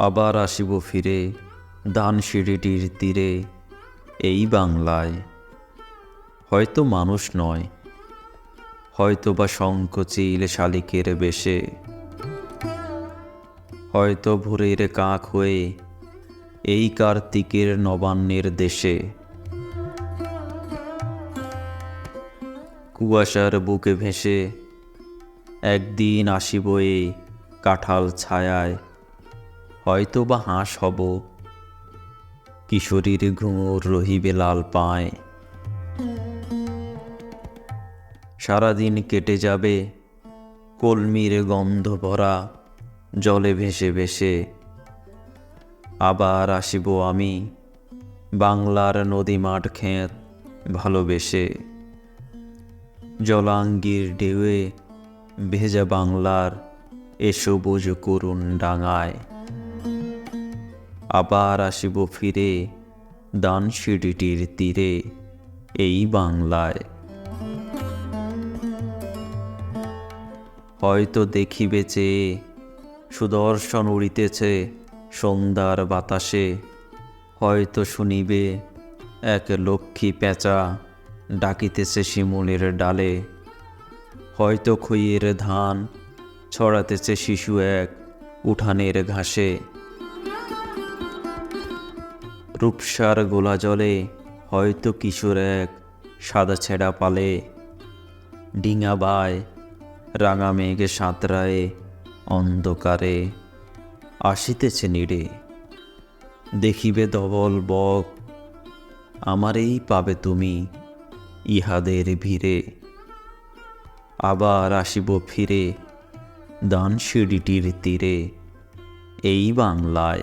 আবার আসিব ফিরে, দান সিঁড়িটির তীরে, এই বাংলায়। হয়তো মানুষ নয় হয়তো বা শঙ্কচিল শালিকের বেশে। হয়তো ভোরের কাক হয়ে, এই কার্তিকের নবান্নের দেশে। কুয়াশার বুকে ভেসে, একদিন আসিব এই কাঁঠাল ছায়ায় হয়তো বা হাঁস হব। কিশোরীর ঘুমোর রহিবে লাল পায়। সারাদিন কেটে যাবে কলমির গন্ধ ভরা, জলে ভেসে ভেসে। আবার আসিব আমি বাংলার নদী মাঠ খেঁত ভালোবেসে। জলাঙ্গির ঢেউয়ে ভেজা বাংলার এ সবুজ করুণ ডাঙায়। আবার আসিব ফিরে, দান সিঁড়িটির তীরে এই বাংলায়। হয়তো দেখিবে চেয়ে সুদর্শন উড়িতেছে সন্ধ্যার বাতাসে, হয়তো শুনিবে এক লক্ষ্মী পেঁচা ডাকিতেছে শিমুলের ডালে। হয়তো খইয়ের ধান ছড়াতেছে শিশু এক উঠানের ঘাসে। রূপসার গোলা জলে হয়তো কিশোর এক সাদা ছেঁড়া পালে। ডিঙা বায়, রাঙা মেঘে সাঁতরায়ে অন্ধকারে আসিতেছে নিড়ে। দেখিবে ধবল বক আমারেই পাবে তুমি ইহাদের ভিড়ে। আবার আসিব ফিরে দান সিঁড়িটির তীরে, এই বাংলায়